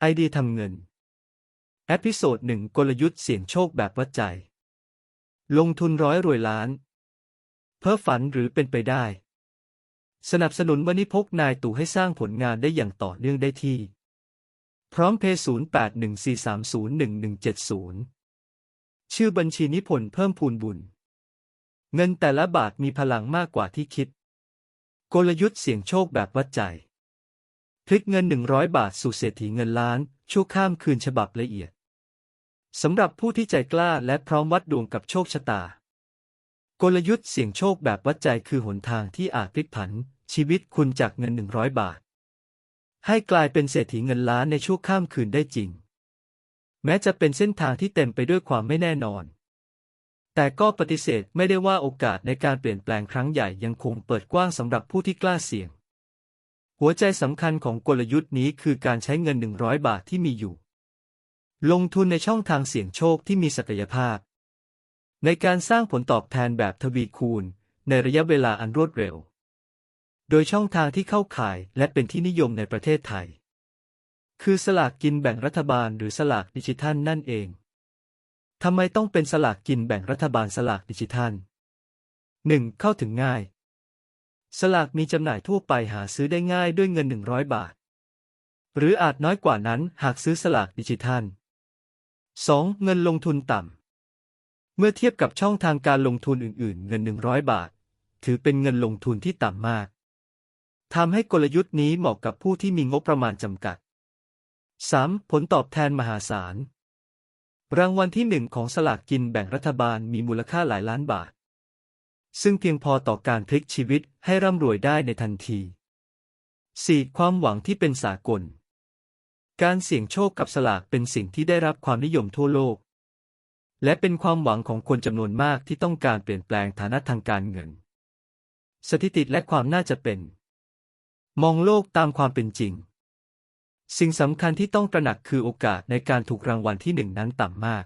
ไอเดียทำเงิน เอพิโซดหนึ่งกลยุทธ์เสี่ยงโชคแบบวัดใจ ลงทุนร้อยรวยล้าน เพ้อฝันหรือเป็นไปได้ สนับสนุนวันนี้พกนายตู่ให้สร้างผลงานได้อย่างต่อเนื่องได้ที่ พร้อมเพย์0814301170 ชื่อบัญชีนิพนธ์เพิ่มพูนบุญ เงินแต่ละบาทมีพลังมากกว่าที่คิด กลยุทธ์เสี่ยงโชคแบบวัดใจ พลิกเงิน 100 บาทสู่เศรษฐีเงินล้าน ชั่วข้ามคืนฉบับละเอียด สำหรับผู้ที่ใจกล้าและพร้อมวัดดวงกับโชคชะตา กลยุทธ์เสี่ยงโชคแบบวัดใจคือหนทางที่อาจพลิกผัน ชีวิตคุณจากเงิน 100 บาท ให้กลายเป็นเศรษฐีเงินล้านในชั่วข้ามคืนได้จริง แม้จะเป็นเส้นทางที่เต็มไปด้วยความไม่แน่นอน แต่ก็ปฏิเสธไม่ได้ว่าโอกาสในการเปลี่ยนแปลงครั้งใหญ่ยังคงเปิดกว้างสำหรับผู้ที่กล้าเสี่ยง หัวใจสำคัญของกลยุทธ์นี้คือการใช้เงิน 100 บาทที่มีอยู่ ลงทุนในช่องทางเสี่ยงโชคที่มีศักยภาพ ในการสร้างผลตอบแทนแบบทวีคูณ ในระยะเวลาอันรวดเร็ว โดยช่องทางที่เข้าข่ายและเป็นที่นิยมในประเทศไทย คือสลากกินแบ่งรัฐบาลหรือสลากดิจิทัลนั่นเองทำไมต้องเป็นสลากกินแบ่งรัฐบาลสลากดิจิทัล 1. เข้าถึงง่าย สลากมีจำหน่ายทั่วไปหาซื้อได้ง่ายด้วยเงิน 100 บาท หรืออาจน้อยกว่านั้นหากซื้อสลากดิจิทัล 2. เงินลงทุนต่ำ เมื่อเทียบกับช่องทางการลงทุนอื่น ๆ เงิน 100 บาท ถือเป็นเงินลงทุนที่ต่ำมากทำให้กลยุทธ์นี้เหมาะกับผู้ที่มีงบประมาณจำกัด 3. ผลตอบแทนมหาศาล รางวัลที่หนึ่งของสลากกินแบ่งรัฐบาลมีมูลค่าหลายล้านบาท ซึ่งเพียงพอต่อการพลิกชีวิตให้ร่ำรวยได้ในทันที 4. ความหวังที่เป็นสากล การเสี่ยงโชคกับสลากเป็นสิ่งที่ได้รับความนิยมทั่วโลก และเป็นความหวังของคนจำนวนมากที่ต้องการเปลี่ยนแปลงฐานะทางการเงิน สถิติและความน่าจะเป็น มองโลกตามความเป็นจริง สิ่งสำคัญที่ต้องตระหนักคือโอกาสในการถูกรางวัลที่หนึ่งนั้นต่ำมาก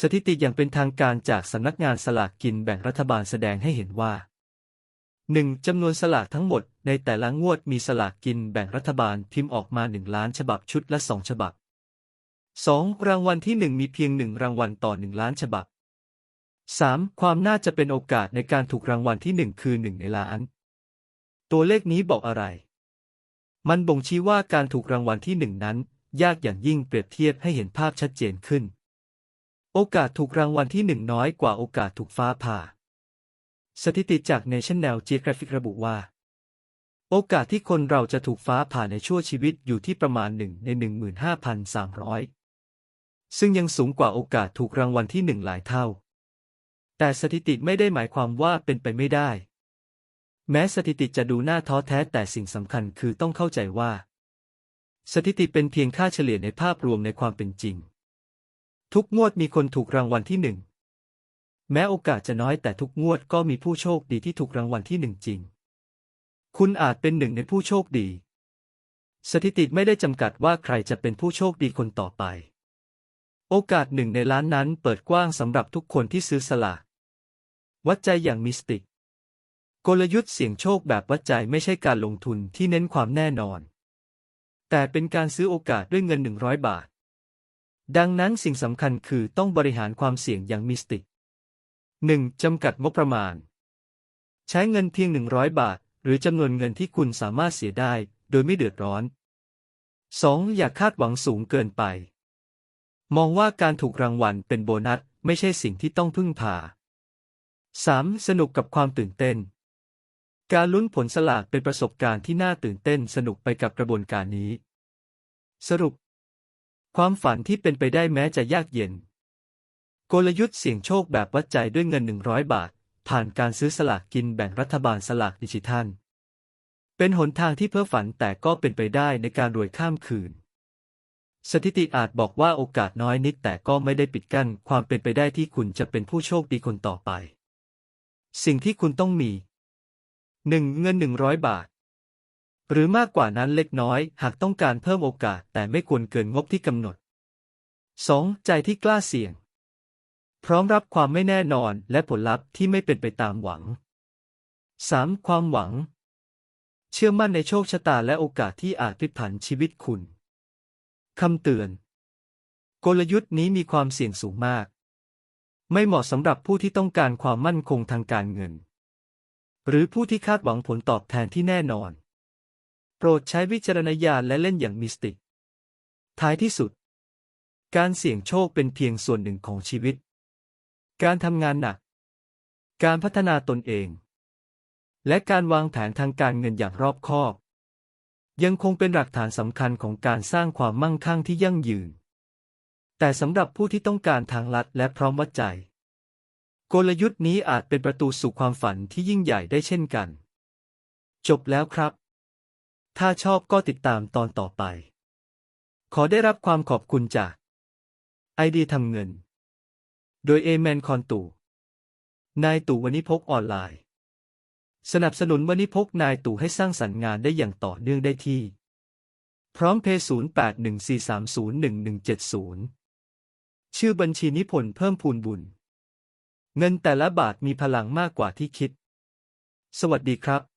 สถิติอย่างเป็นทางการจากสำนักงานสลากกินแบ่งรัฐบาลแสดงให้เห็นว่า 1. จำนวนสลากทั้งหมดในแต่ละงวดมีสลากกินแบ่งรัฐบาลพิมพ์ออกมา 1 ล้านฉบับชุดละ 2 ฉบับ 2. รางวัลที่ 1 มีเพียง 1 รางวัลต่อ 1 ล้านฉบับ 3. ความน่าจะเป็นโอกาสในการถูกรางวัลที่ 1 คือ 1 ในล้าน ตัวเลขนี้บอกอะไร มันบ่งชี้ว่าการถูกรางวัลที่ 1 นั้น ยากอย่างยิ่งเปรียบเทียบให้เห็นภาพชัดเจนขึ้น โอกาสถูกรางวัลที่1น้อยกว่าโอกาสถูกฟ้าผ่า สถิติจาก National Geographic ระบุว่า โอกาสที่คนเราจะถูกฟ้าผ่าในชั่วชีวิตอยู่ที่ประมาณ1ใน 15,300 ซึ่งยังสูงกว่าโอกาสถูกรางวัลที่1หลายเท่า แต่สถิติไม่ได้หมายความว่าเป็นไปไม่ได้ แม้สถิติจะดูน่าท้อแท้แต่สิ่งสำคัญคือต้องเข้าใจว่า สถิติเป็นเพียงค่าเฉลี่ยในภาพรวมในความเป็นจริง ทุกงวดมีคนถูกรางวัลที่หนึ่งแม้โอกาสจะน้อยแต่ทุกงวดก็มีผู้โชคดีที่ถูกรางวัลที่หนึ่งจริง คุณอาจเป็นหนึ่งในผู้โชคดี สถิติไม่ได้จำกัดว่าใครจะเป็นผู้โชคดีคนต่อไป โอกาสหนึ่งในล้านนั้นเปิดกว้างสำหรับทุกคนที่ซื้อสลาก วัดใจอย่างมิสติก กลยุทธ์เสี่ยงโชคแบบวัดใจไม่ใช่การลงทุนที่เน้นความแน่นอน แต่เป็นการซื้อโอกาสด้วยเงิน 100 บาท ดังนั้นสิ่งสำคัญคือต้องบริหารความเสี่ยงอย่างมิสติก 1. จำกัดงบประมาณ ใช้เงินเพียง 100 บาท หรือจำนวนเงินที่คุณสามารถเสียได้ โดยไม่เดือดร้อน 2. อย่าคาดหวังสูงเกินไป มองว่าการถูกรางวัลเป็นโบนัส ไม่ใช่สิ่งที่ต้องพึ่งพา 3. สนุกกับความตื่นเต้น การลุ้นผลสลากเป็นประสบการณ์ที่น่าตื่นเต้นสนุกไปกับกระบวนการนี้ สรุป ความฝันที่เป็นไปได้แม้จะยากเย็น กลยุทธ์เสี่ยงโชคแบบวัดใจด้วยเงิน 100 บาท ผ่านการซื้อสลากกินแบ่งรัฐบาลสลากดิจิทัล เป็นหนทางที่เพ้อฝันแต่ก็เป็นไปได้ในการรวยข้ามคืน สถิติอาจบอกว่าโอกาสน้อยนิดแต่ก็ไม่ได้ปิดกั้นความเป็นไปได้ที่คุณจะเป็นผู้โชคดีคนต่อไป สิ่งที่คุณต้องมี 1. เงิน 100 บาท หรือมากกว่านั้นเล็กน้อย หากต้องการเพิ่มโอกาส แต่ไม่ควรเกินงบที่กำหนด 2. ใจที่กล้าเสี่ยง พร้อมรับความไม่แน่นอนและผลลัพธ์ที่ไม่เป็นไปตามหวัง 3. ความหวัง เชื่อมั่นในโชคชะตาและโอกาสที่อาจพลิกผันชีวิตคุณ คำเตือน กลยุทธ์นี้มีความเสี่ยงสูงมาก ไม่เหมาะสำหรับผู้ที่ต้องการความมั่นคงทางการเงิน หรือผู้ที่คาดหวังผลตอบแทนที่แน่นอน ปรดใช้วิจารณญาณและเล่นอย่างมีสติ ท้ายที่สุด การเสี่ยงโชคเป็นเพียงส่วนหนึ่งของชีวิต การทำงานหนัก การพัฒนาตนเอง และการวางแผนทางการเงินอย่างรอบคอบ ยังคงเป็นหลักฐานสำคัญของการสร้างความมั่งคั่งที่ยั่งยืน แต่สำหรับผู้ที่ต้องการทางลัดและพร้อมวัดใจ กลยุทธ์นี้อาจเป็นประตูสู่ความฝันที่ยิ่งใหญ่ได้เช่นกัน จบแล้วครับ ถ้าชอบก็ติดตามตอนต่อไป ขอได้รับความขอบคุณจากไอเดียทำเงิน โดยเอแมนคอนตู่ นายตู่วณิพกออนไลน์ สนับสนุนวณิพกนายตู่ให้สร้างสรรค์งานได้อย่างต่อเนื่องได้ที่ พร้อมเพย์0814301170 ชื่อบัญชีนิพนธ์เพิ่มพูนบุญ เงินแต่ละบาทมีพลังมากกว่าที่คิด สวัสดีครับ